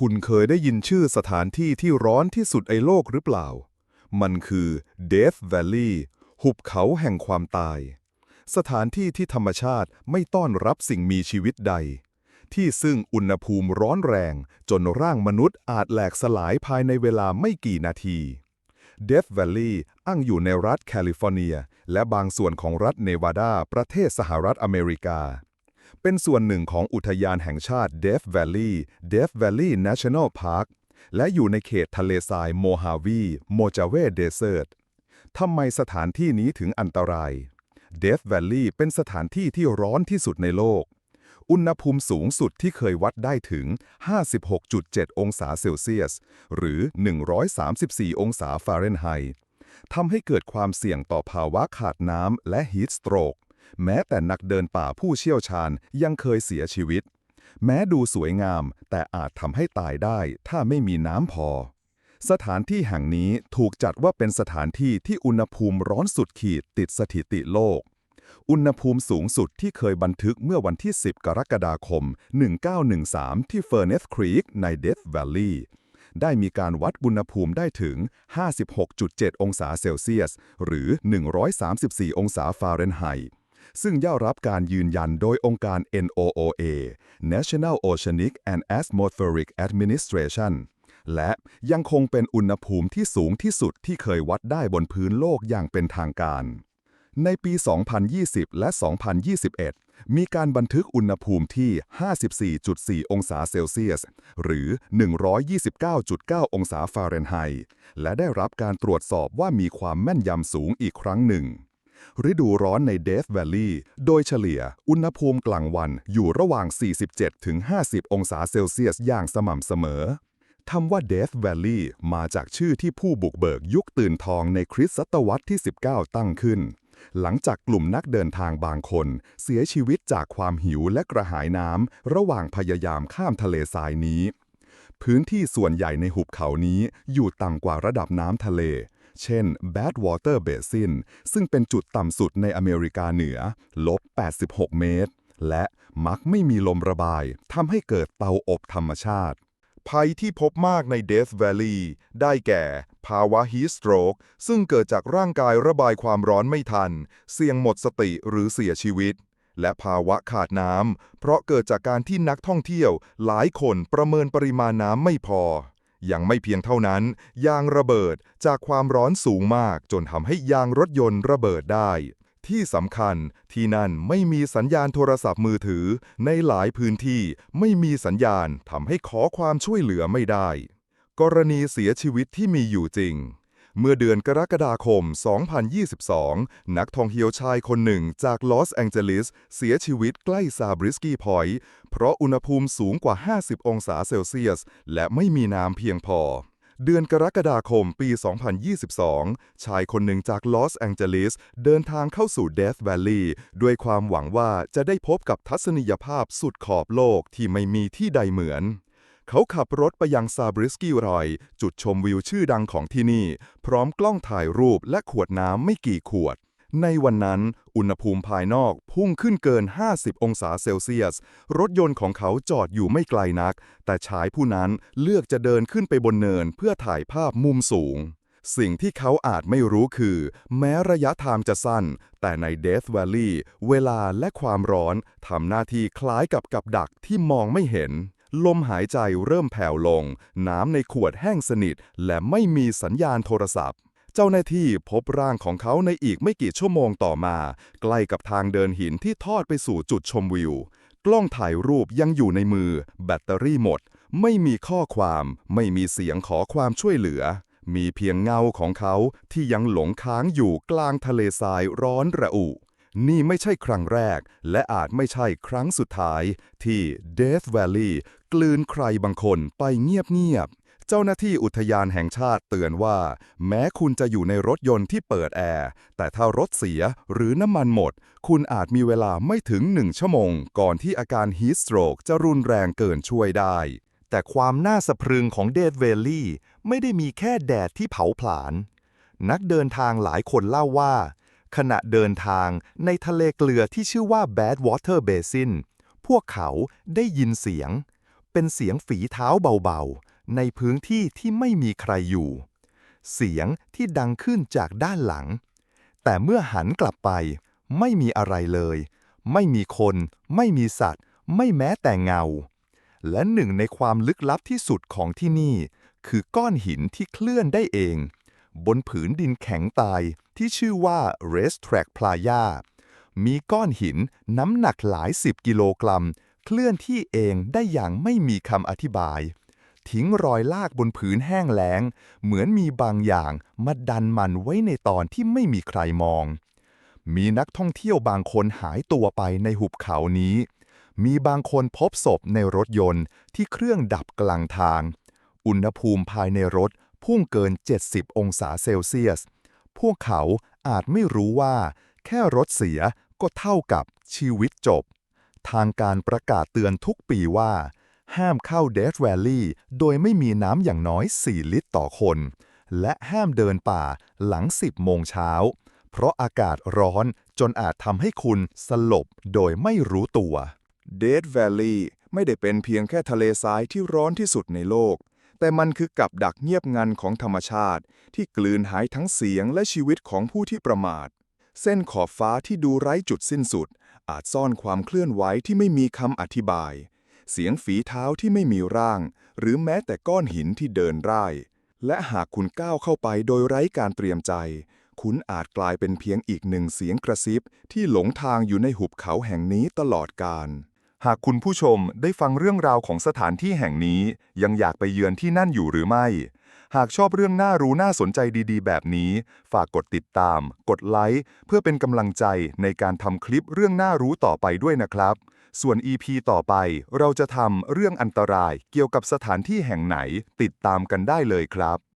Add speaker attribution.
Speaker 1: คุณเคยได้ยินชื่อสถานที่ที่ร้อนที่สุดในโลกหรือเปล่า มันคือ Death Valley หุบเขาแห่งความตาย สถานที่ที่ธรรมชาติไม่ต้อนรับสิ่งมีชีวิตใด ที่ซึ่งอุณหภูมิร้อนแรงจนร่างมนุษย์อาจแหลกสลายภายในเวลาไม่กี่นาที Death Valley อ้างอยู่ในรัฐแคลิฟอร์เนีย และบางส่วนของรัฐเนวาดา ประเทศสหรัฐอเมริกา เป็นส่วนหนึ่งของอุทยานแห่งชาติ Death Valley Death Valley National Park และอยู่ในเขตทะเลทรายโมฮาวีโมจาเวเดเซอร์ตทำไมสถานที่นี้ถึงอันตราย Death Valley เป็นสถานที่ที่ร้อนที่สุดในโลก อุณหภูมิสูงสุดที่เคยวัดได้ถึง 56.7 องศาเซลเซียส หรือ 134 องศาฟาเรนไฮต์ทำให้เกิดความเสี่ยงต่อภาวะขาดน้ำและฮีทสโตรก แม้แต่นักเดินป่าผู้เชี่ยวชาญยังเคยเสียชีวิต แม้ดูสวยงามแต่อาจทำให้ตายได้ถ้าไม่มีน้ำพอ สถานที่แห่งนี้ถูกจัดว่าเป็นสถานที่ที่อุณหภูมิร้อนสุดขีดติดสถิติโลก อุณหภูมิสูงสุดที่เคยบันทึกเมื่อวันที่ 10 กรกฎาคม 1913 ที่เฟอร์เนสครีกในเดธแวลลีย์ได้มีการวัดอุณหภูมิได้ถึง 56.7 องศาเซลเซียส หรือ 134 องศาฟาเรนไฮต์ ซึ่งได้รับการยืนยันโดยองค์การ NOOA National Oceanic and Atmospheric Administration และยังคงเป็นอุณหภูมิที่สูงที่สุดที่เคยวัดได้บนพื้นโลกอย่างเป็นทางการ ในปี 2020 และ 2021 มีการบันทึกอุณหภูมิที่ 54.4 องศาเซลเซียส หรือ 129.9 องศาฟาเรนไฮต์ และได้รับการตรวจสอบว่ามีความแม่นยำสูงอีกครั้งหนึ่ง ฤดูร้อนในเดธแวลลีย์โดยเฉลี่ย อุณหภูมิกลางวันอยู่ระหว่าง 47-50 องศาเซลเซียสอย่างสม่ำเสมอคำว่า Death Valley มาจากชื่อที่ผู้บุกเบิกยุคตื่นทองในคริสตศตวรรษที่ 19 ตั้งขึ้น หลังจากกลุ่มนักเดินทางบางคน เสียชีวิตจากความหิวและกระหายน้ำ ระหว่างพยายามข้ามทะเลทรายนี้ พื้นที่ส่วนใหญ่ในหุบเขานี้อยู่ต่ำกว่าระดับน้ำทะเล เช่น Badwater Basin ซึ่งเป็นจุดต่ำสุดในอเมริกาเหนือ ลบ 86 เมตร และมักไม่มีลมระบายทำให้เกิดเตาอบธรรมชาติ ภัยที่พบมากใน Death Valley ได้แก่ ภาวะ Heat Stroke ซึ่งเกิดจากร่างกายระบายความร้อนไม่ทัน เสี่ยงหมดสติหรือเสียชีวิตและภาวะขาดน้ำ เพราะเกิดจากการที่นักท่องเที่ยวหลายคนประเมินปริมาณน้ำไม่พอ ยังไม่เพียงเท่านั้น ยางระเบิดจากความร้อนสูงมากจนทำให้ยางรถยนต์ระเบิดได้ ที่สำคัญที่นั่นไม่มีสัญญาณโทรศัพท์มือถือ ในหลายพื้นที่ไม่มีสัญญาณทำให้ขอความช่วยเหลือไม่ได้ กรณีเสียชีวิตที่มีอยู่จริง เมื่อเดือนกรกฎาคม 2022 นักท่องเที่ยวชายคนหนึ่งจากลอสแองเจลิสเสียชีวิตใกล้ซาบริสกี้พอยต์เพราะอุณหภูมิสูงกว่า 50 องศาเซลเซียส และไม่มีน้ำเพียงพอเดือนกรกฎาคมปี 2022 ชายคนหนึ่งจากลอสแองเจลิสเดินทางเข้าสู่เดธแวลลีย์ด้วยความหวังว่าจะได้พบกับทัศนียภาพสุดขอบโลกที่ไม่มีที่ใดเหมือน เขาขับรถไปยังซาบริสกี้รอย จุดชมวิวชื่อดังของที่นี่ พร้อมกล้องถ่ายรูปและขวดน้ำไม่กี่ขวด ในวันนั้น อุณหภูมิภายนอกพุ่งขึ้นเกิน 50 องศาเซลเซียส รถยนต์ของเขาจอดอยู่ไม่ไกลนัก แต่ชายผู้นั้นเลือกจะเดินขึ้นไปบนเนินเพื่อถ่ายภาพมุมสูงสิ่งที่เขาอาจไม่รู้คือ แม้ระยะทางจะสั้น แต่ในเดธแวลลีย์เวลาและความร้อนทำหน้าที่คล้ายกับกับดักที่มองไม่เห็น ลมหายใจเริ่มแผ่วลง น้ำในขวดแห้งสนิท และไม่มีสัญญาณโทรศัพท์ เจ้าหน้าที่พบร่างของเขาในอีกไม่กี่ชั่วโมงต่อมา ใกล้กับทางเดินหินที่ทอดไปสู่จุดชมวิว กล้องถ่ายรูปยังอยู่ในมือ แบตเตอรี่หมด ไม่มีข้อความ ไม่มีเสียงขอความช่วยเหลือ มีเพียงเงาของเขาที่ยังหลงค้างอยู่กลางทะเลทรายร้อนระอุ นี่ไม่ใช่ครั้งแรก และอาจไม่ใช่ครั้งสุดท้าย ที่ Death Valley กลืนใครบางคนไปเงียบๆ เจ้าหน้าที่อุทยานแห่งชาติเตือนว่า แม้คุณจะอยู่ในรถยนต์ที่เปิดแอร์ แต่ถ้ารถเสียหรือน้ำมันหมด คุณอาจมีเวลาไม่ถึงหนึ่งชั่วโมง ก่อนที่อาการ Heat Stroke จะรุนแรงเกินช่วยได้
Speaker 2: แต่ความน่าสะพรึงของเดธเวลลี่ไม่ได้มีแค่แดดที่เผาผลาญนักเดินทางหลายคนเล่าว่า ขณะเดินทางในทะเลเกลือที่ชื่อว่า Badwater Basin พวกเขาได้ยินเสียง เป็นเสียงฝีเท้าเบาๆ ในพื้นที่ที่ไม่มีใครอยู่ เสียงที่ดังขึ้นจากด้านหลัง แต่เมื่อหันกลับไป ไม่มีอะไรเลย ไม่มีคน ไม่มีสัตว์ ไม่แม้แต่เงา และหนึ่งในความลึกลับที่สุดของที่นี่ คือก้อนหินที่เคลื่อนได้เอง บนผืนดินแข็งตายที่ชื่อว่า Racetrack Playa มีก้อนหินน้ำหนักหลายสิบกิโลกรัม เคลื่อนที่เองได้อย่างไม่มีคำอธิบาย ทิ้งรอยลากบนผืนแห้งแล้ง เหมือนมีบางอย่างมาดันมันไว้ในตอนที่ไม่มีใครมอง มีนักท่องเที่ยวบางคนหายตัวไปในหุบเขานี้ มีบางคนพบศพในรถยนต์ที่เครื่องดับกลางทาง อุณหภูมิภายในรถ พุ่งเกิน 70 องศาเซลเซียส พวกเขาอาจไม่รู้ว่า แค่รถเสียก็เท่ากับชีวิตจบ ทางการประกาศเตือนทุกปีว่า ห้ามเข้าเดธแวลลี่โดยไม่มีน้ำอย่างน้อย 4 ลิตรต่อคน และห้ามเดินป่าหลัง 10 โมงเช้า เพราะอากาศร้อนจนอาจทำให้คุณสลบโดยไม่รู้ตัว
Speaker 1: Death Valley ไม่ได้เป็นเพียงแค่ทะเลทรายที่ร้อนที่สุดในโลก แต่มันคือกับดักเงียบงันของธรรมชาติ ที่กลืนหายทั้งเสียงและชีวิตของผู้ที่ประมาท เส้นขอบฟ้าที่ดูไร้จุดสิ้นสุด อาจซ่อนความเคลื่อนไหวที่ไม่มีคำอธิบาย เสียงฝีเท้าที่ไม่มีร่าง หรือแม้แต่ก้อนหินที่เดินร่าย และหากคุณก้าวเข้าไปโดยไร้การเตรียมใจ คุณอาจกลายเป็นเพียงอีกหนึ่งเสียงกระซิบที่หลงทางอยู่ในหุบเขาแห่งนี้ตลอดกาล
Speaker 2: หากคุณผู้ชมได้ฟังเรื่องราวของสถานที่แห่งนี้ ยังอยากไปเยือนที่นั่นอยู่หรือไม่ หากชอบเรื่องน่ารู้น่าสนใจดีๆ แบบนี้ ฝากกดติดตาม กดไลค์ เพื่อเป็นกำลังใจในการทำคลิปเรื่องน่ารู้ต่อไปด้วยนะครับ ส่วน EP ต่อไปเราจะทำเรื่องอันตรายเกี่ยวกับสถานที่แห่งไหน ติดตามกันได้เลยครับ